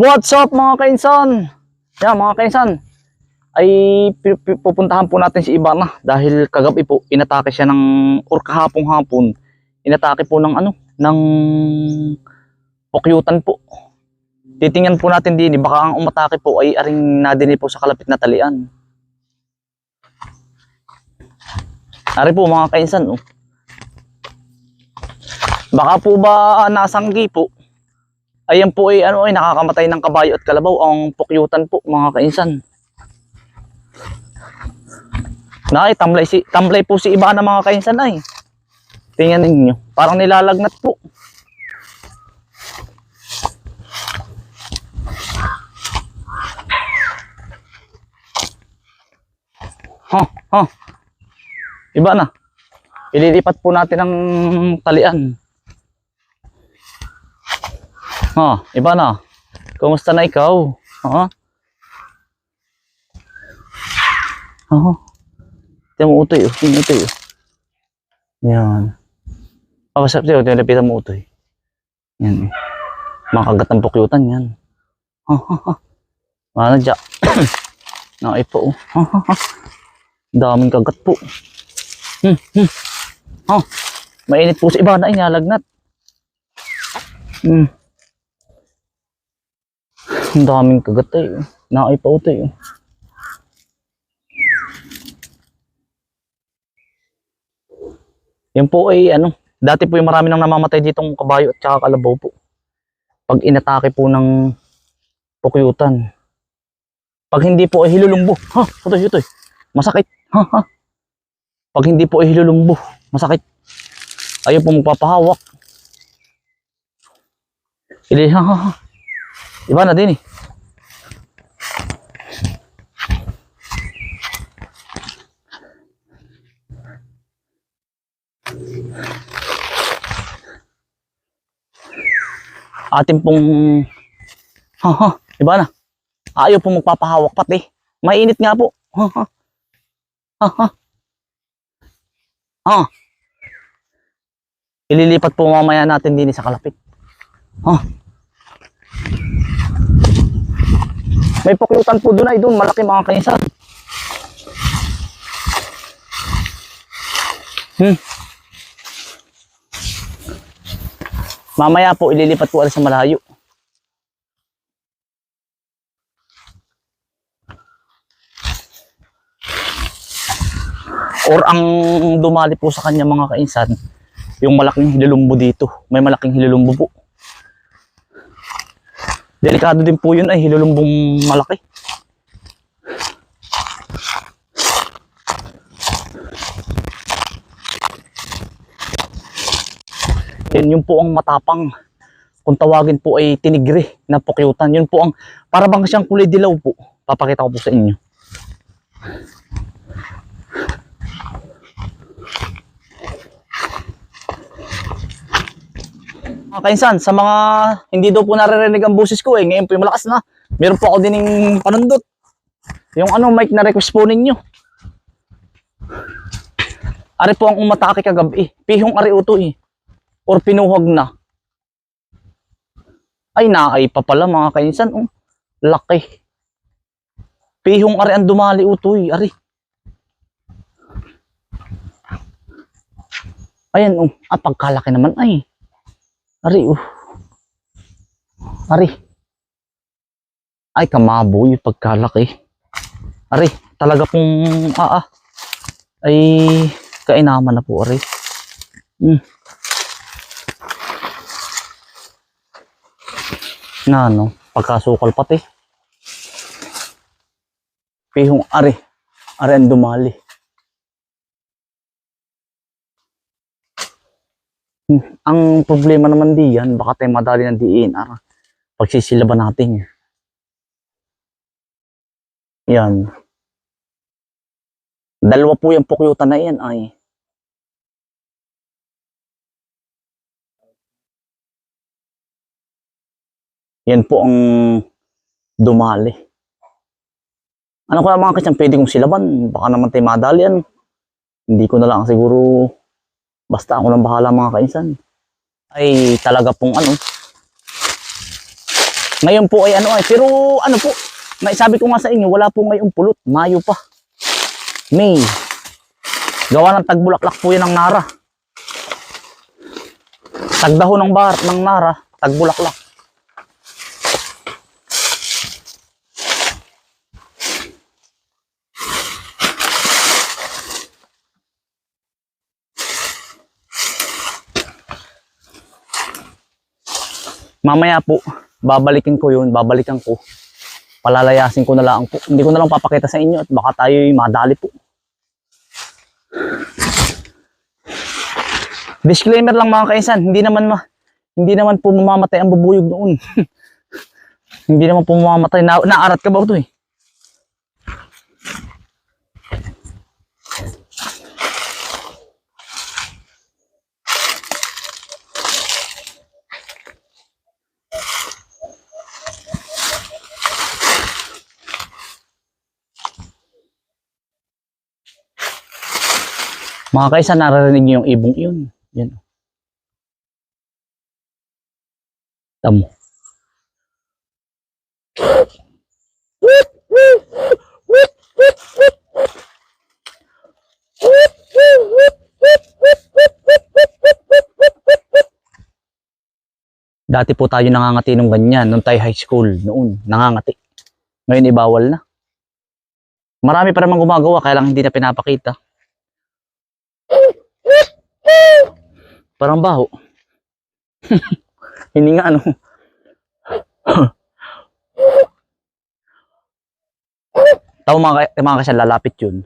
What's up mga kainsan? Yan mga kainsan, ay pupuntahan po natin si Ibana dahil kagabi po inatake siya ng or kahapong hapon. Inatake po ng ano, ng pukyutan po. Titingnan po natin din, baka ang umatake po ay aring nadini po sa kalapit na talian. Ari po mga kainsan, oh. Baka po ba nasanggi po? Ayan po ay ano ay nakakamatay ng kabayo at kalabaw ang pukyutan po mga kainsan. Nay, tamlay si tamlay po si iba na mga kainsan ay. Tingnan ninyo, parang nilalagnat po. Ha, ha. Iba na. Ililipat po natin ang talian. Ha, iba na. Kumusta na ikaw? Ha? Oo. Tingnan mo utoy, oh. Tingnan mo utoy, oh. Yan. Papasap tayo, tinilapitan mo utoy. Yan. eh. Makagat ng pukyutan yan. Ha, ha, ha. Ano dyan? Nakay po, oh. Ha, ha, ha. Daming kagat po. Hmm, hmm. Ha. Mainit po sa iba na inalagnat. Hmm. Ang daming kagat eh. Pa utoy, oh. Yan po ay ano, dati po yung marami nang namamatay ditong kabayo at saka kalabaw po. Pag inatake po ng pukyutan. Pag hindi po ay hilulumbo. Ha, utoy, utoy. Masakit. Ha, ha. Pag hindi po ay hilulumbo, masakit. Ayaw po magpapahawak. Ili, ha, ha, ha. Iba na din eh. atin pong ha iba na. Ayaw pong magpapahawak pati. Mainit nga po. Ha ha. Ha. Ililipat po mamaya natin din sa kalapit. Ha. May puklutan po doon ay doon. Malaki mga kainsan. Hmm. Mamaya po ililipat po ulit sa malayo. Or ang dumali po sa kanya mga kainsan, yung malaking hilulumbo dito. May malaking hilulumbo po. Delikado din po yun ay hilulumbong malaki. Yan yung po ang matapang. Kung tawagin po ay tinigre na pukyutan. Yun po ang para bang siyang kulay dilaw po. Papakita ko po sa inyo. Mga kainsan, sa mga hindi daw po naririnig ang boses ko eh, ngayon po yung malakas na. Meron po ako dining panundot. Yung ano, mic na request po ninyo. Ari po ang umatake kagabi. Pihong ari uto eh or pinuhag na. Ay, naay pa pala mga kainsan. Oh. Laki. Pihong ari ang dumali utoy. Ari. Ayan, oh. Ah, pagkalaki naman ay. Ari, oh. Ari. Ay, kamaboy, pagkalaki. Ari, talaga pong, ah, ah. Ay, kainaman na po, ari. Hmm. na ano, pagkasukal pati. Pihong ari, ari ang dumali. Ang problema naman diyan, baka tayo madali ng DNR. Pagsisilaban natin. Yan. Dalawa po yung pukyutan na yan ay. Yan po ang dumali. Ano kaya mga kasyang pwede kong silaban? Baka naman tayo madali yan. Hindi ko na lang siguro basta ako nang bahala mga kainsan. Ay talaga pong ano. Ngayon po ay ano ay, pero ano po, naisabi ko nga sa inyo, wala po ngayong pulot. Mayo pa. May. Gawa ng tagbulaklak po yan ng Nara. Tagdaho ng bar ng Nara, tagbulaklak. Mamaya po, babalikin ko yun, babalikan ko. Palalayasin ko na lang po. Hindi ko na lang papakita sa inyo at baka tayo'y madali po. Disclaimer lang mga kaisan, hindi naman ma hindi naman po mamamatay ang bubuyog noon. hindi naman po mamamatay. Na, naarat ka ba ito eh? Mga kaisa, naririnig niyo yung ibong yun. Yan. Tamo. Dati po tayo nangangati nung ganyan, nung tayo high school, noon, nangangati. Ngayon ibawal na. Marami pa naman gumagawa, kaya lang hindi na pinapakita. Parang baho. Hindi nga ano. Tao mga, mga kasya, lalapit yun.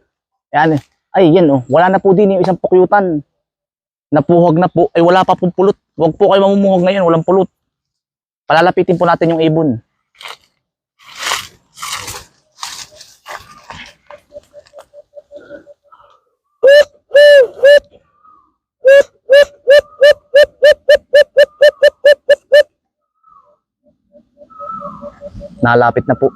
Yan eh. Ay, yan oh. Wala na po din yung isang pukyutan. Napuhag na po. Ay, wala pa pong pulot. Huwag po kayo mamumuhag ngayon. Walang pulot. Palalapitin po natin yung ibon. Nalapit na po.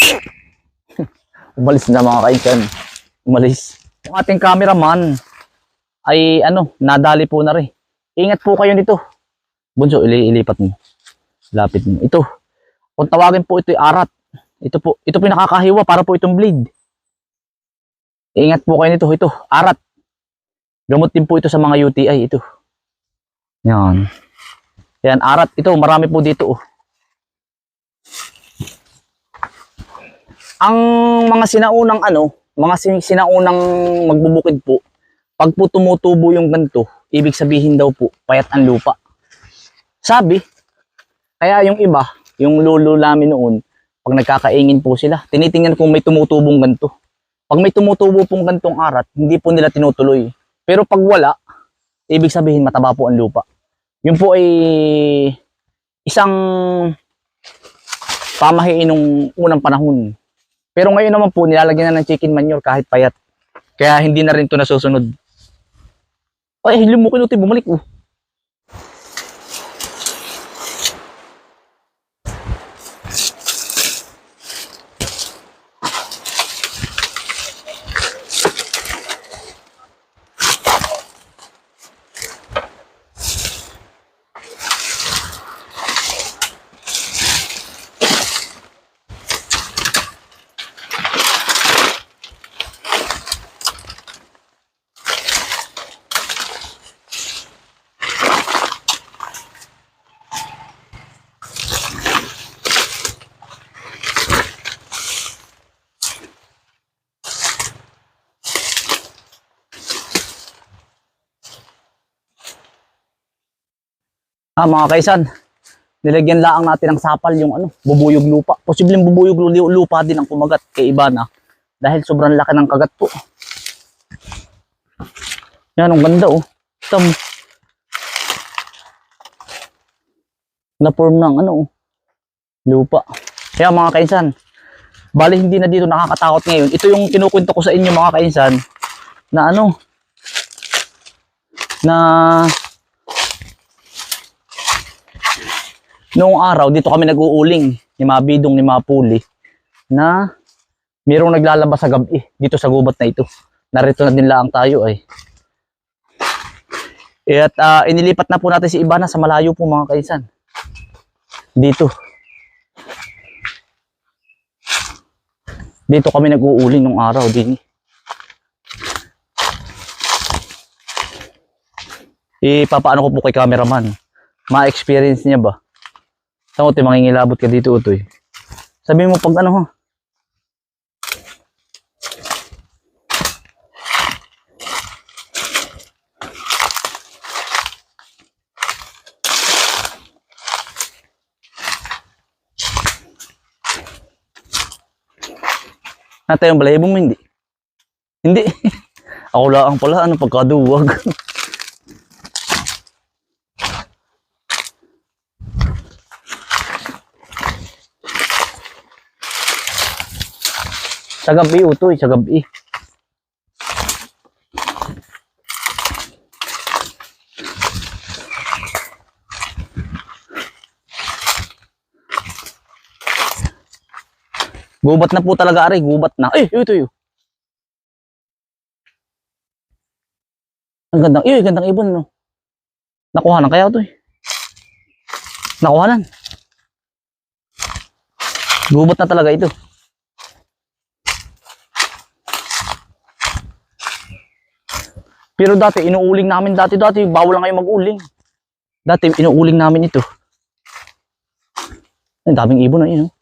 Umalis na mga kaisan. Umalis. Yung ating cameraman ay ano, nadali po na rin. Ingat po kayo nito. Bunso, ili ilipat mo. Lapit mo. Ito. Kung tawagin po ito ay arat. Ito po, ito po nakakahiwa para po itong bleed. Ingat po kayo nito. Ito, arat. Gamot din po ito sa mga UTI. Ito. Yan. Yan, arat. Ito, marami po dito. Oh. Ang mga sinaunang ano, mga sin- sinaunang magbubukid po, pag po tumutubo yung ganito, ibig sabihin daw po, payat ang lupa. Sabi, kaya yung iba, yung lolo namin noon, pag nagkakaingin po sila, tinitingnan kung may tumutubong ganito. Pag may tumutubo pong gantong arat, hindi po nila tinutuloy. Pero pag wala, ibig sabihin mataba po ang lupa. Yun po ay isang pamahiin nung unang panahon. Pero ngayon naman po, nilalagyan na ng chicken manure kahit payat. Kaya hindi na rin to nasusunod. Ay, lumukin uti, bumalik oh. Ah, mga kaisan, nilagyan lang natin ng sapal yung ano, bubuyog lupa. Posibleng bubuyog lu- lupa din ang kumagat kay Ibana dahil sobrang laki ng kagat po. Yan, ang ganda oh. Mo. Na-form ng ano oh, lupa. Kaya mga kainsan, bali hindi na dito nakakatakot ngayon. Ito yung kinukwento ko sa inyo mga kainsan na ano, na noong araw dito kami nag-uuling ni mga bidong ni mga puli na mayroong naglalabas sa gabi dito sa gubat na ito. Narito na din lang tayo ay. Eh, At ah, inilipat na po natin si Ibana sa malayo po mga kaisan. Dito. Dito kami nag-uuling nung araw din. Ipapaano ko po kay cameraman. Ma-experience niya ba? Saan ko mangingilabot ka dito, Utoy? Sabi mo pag ano ha? Natay yung balayibong mo, hindi. Hindi. Ako lang pala, ano, pagkaduwag. sa gabi, utoy, sa gabi. Gubat na po talaga, ari. Gubat na. Eh, ito yun. Ang gandang, eh, gandang ibon, no? Nakuha kaya ito, eh. Nakuha Gubat na talaga ito. Pero dati, inuuling namin dati, dati, bawal na ngayon mag-uling. Dati, inuuling namin ito. Ang daming ibon na yun, oh.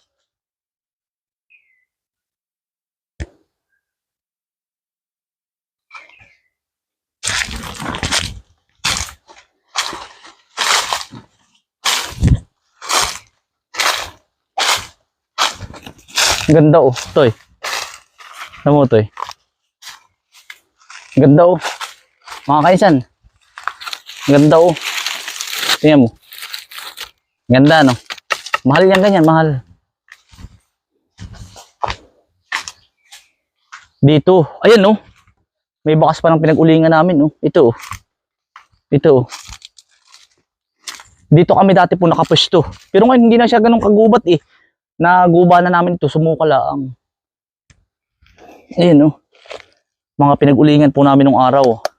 Ganda oh, toy. Ano mo toy? Ganda oh. Mga kaisan. Ganda oh. Tingnan mo. Ganda no. Mahal yan ganyan, mahal. Dito, ayan oh. May bakas pa ng pinag-ulingan namin oh. Ito oh. Ito oh. Dito kami dati po nakapwesto. Pero ngayon hindi na siya ganun kagubat eh. Naguba na namin ito, sumuka lang. Ayun oh. Mga pinag-ulingan po namin nung araw.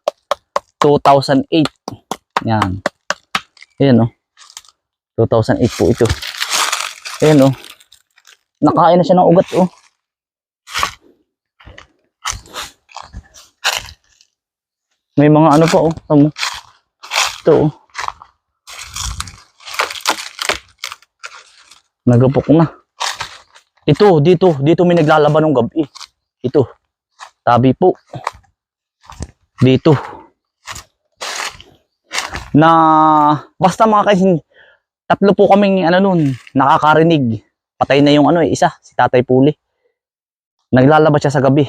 2008. Yan. Ayan oh. 2008 po ito. Ayan oh. Nakain na siya ng ugat oh. May mga ano pa oh. Tamo. Ito oh. Nagapok na. Ito, dito, dito may naglalaban ng gabi. Ito. Tabi po. Dito. Na, basta mga kaisin, tatlo po kaming ano nun, nakakarinig. Patay na yung ano eh, isa, si Tatay Puli. Naglalabas siya sa gabi.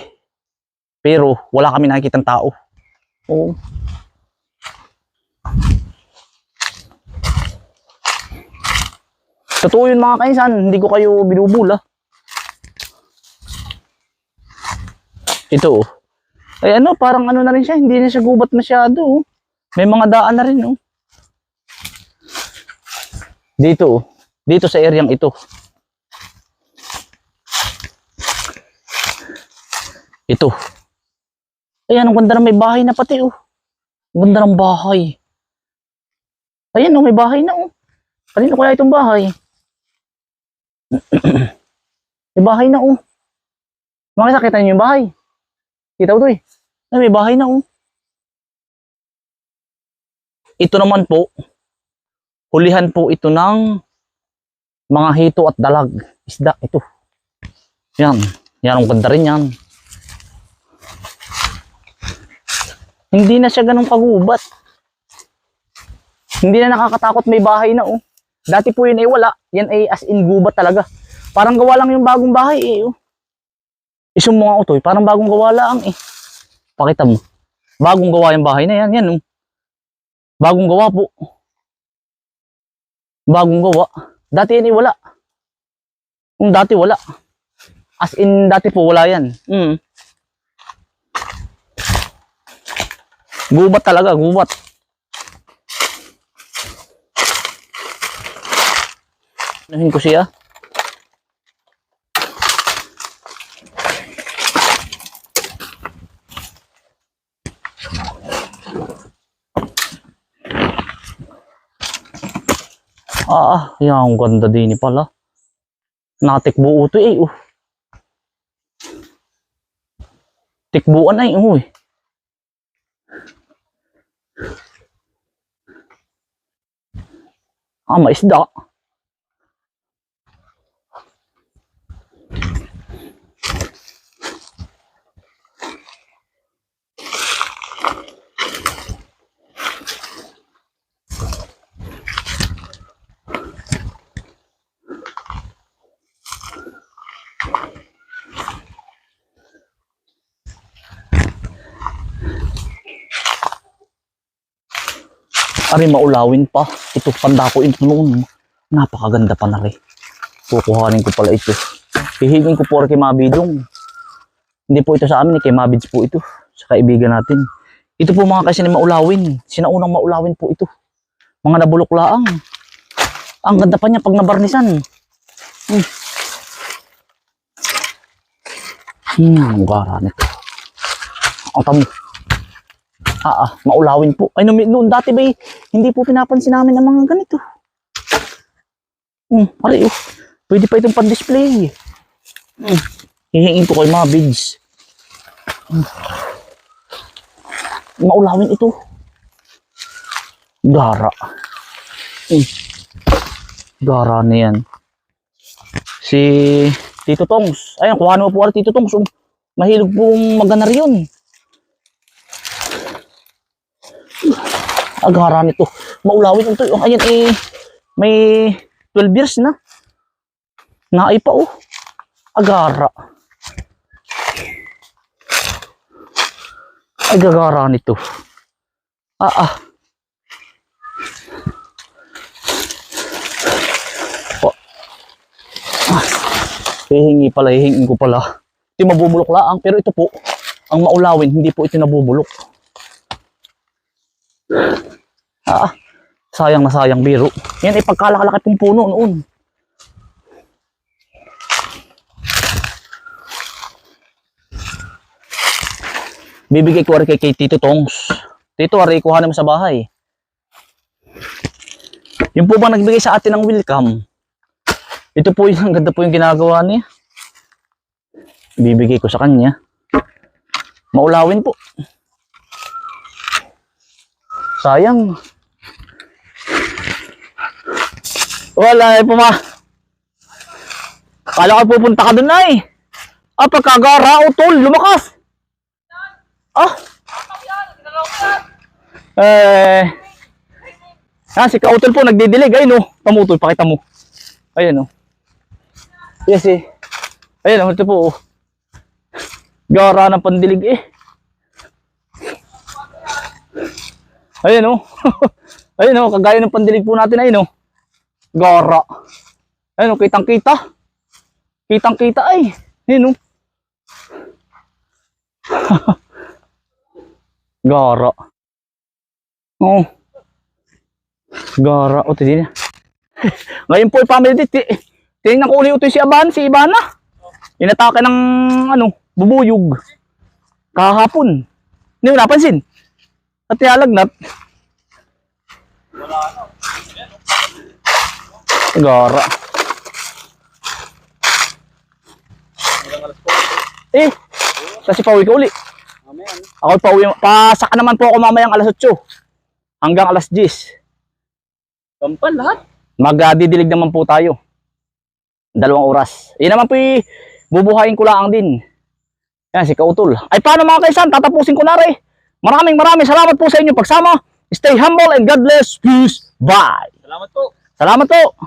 Pero wala kami nakikitang tao. Oo. Totoo yun mga kaisan, hindi ko kayo binubula. Ito oh. Ay ano, parang ano na rin siya, hindi na siya gubat masyado oh. May mga daan na rin oh. Dito oh. Dito sa areang ito. Ito. Ayan, ang ganda na may bahay na pati oh. Ang ganda ng bahay. Ayan oh, may bahay na oh. Kanino kaya itong bahay? may bahay na oh. Mga sakita niyo yung bahay. Kita ko to eh. Ay, may bahay na oh. Ito naman po, hulihan po ito ng mga hito at dalag. Isda, ito. Yan. Yan, ang ganda rin yan. Hindi na siya ganun kagubat. Hindi na nakakatakot may bahay na oh. Dati po yun ay wala. Yan ay as in gubat talaga. Parang gawa lang yung bagong bahay eh oh. Isang mga utoy, parang bagong gawa lang eh. Pakita mo. Bagong gawa yung bahay na yan. Yan oh. Bagong gawa po. Bagong gawa. Dati yan wala. Kung dati wala. As in, dati po wala yan. Mm. Gubat talaga, gubat. Anuhin ko siya. Ah, yan ganda din ni pala. Natikbo uto eh. Uh. Tikbuan ay uh, eh. Ah, maisda. Ari maulawin pa. Ito panda ko ito noon. Napakaganda pa na rin. Kukuhanin ko pala ito. Hihingin ko po kay Mabidong. Hindi po ito sa amin, eh, kay Mabids po ito. Sa kaibigan natin. Ito po mga kasi ni maulawin. Sinaunang maulawin po ito. Mga nabulok laang. Ang ganda pa niya pag nabarnisan. Hmm. Hmm, gara nito. Ang tamo. Ah, ah, maulawin po. Ay, noon, noon dati ba, eh, hindi po pinapansin namin ang mga ganito. Hmm, pare, oh. Pwede pa itong pan-display. Hmm. Hihingin ko kay mga bids. Hmm. Maulawin ito. Gara. Hmm. Gara na yan. Si Tito Tongs. Ayan, kuha mo po ako Tito Tongs. Um, Mahilog pong maganar yun. Agara nito. Maulawin ito. Oh, ayan eh, may 12 years na. Naay pa oh. Agara. Ay gagara nito. Ah ah. Oh. Ah. Hihingi pala, hihingin ko pala. Ito mabubulok laang, pero ito po, ang maulawin, hindi po ito nabubulok. Ah, sayang na sayang biro. Yan ay pagkalakalaki pong puno noon. Bibigay ko kay, kay Tito Tongs. Tito, ari kuha naman sa bahay. Yung po ba nagbigay sa atin ng welcome? Ito po yung ganda po yung ginagawa niya. Bibigay ko sa kanya. Maulawin po. Sayang. Wala eh, puma. Kala ko pupunta ka doon ay. Ah, pagkagara o tol, lumakas. Ah. Eh. Ah, si Kautol po nagdidilig. Ayun oh. Pamutol, pakita mo. Ayun oh. Yes eh. Ayun oh, ito po oh. Gara ng pandilig eh. Ayun oh. Ayun oh, kagaya ng pandilig po natin ayun oh. Gara. Ayun oh, kitang kita. Kitang kita ay. Ayun oh. Gara. Oh. Gara. O, na. Ngayon po, family date. ti- Tingnan ko ulit ito si Aban, si Ibana. Inatake ng, ano, bubuyog. Kahapon. Hindi mo napansin. At nilalagnat. Gara. Eh, kasi pauwi ka uli. Ako pauwi, pasaka naman po ako mamayang alas 8 hanggang alas 10. Kampal lahat. Magdidilig naman po tayo. Dalawang oras. Yan naman po yung bubuhayin ko lang din. Yan, si Kautol. Ay, paano mga kaisan? Tatapusin ko na rin. Maraming maraming salamat po sa inyo pagsama. Stay humble and God bless. Peace. Bye. Salamat po. Salamat po.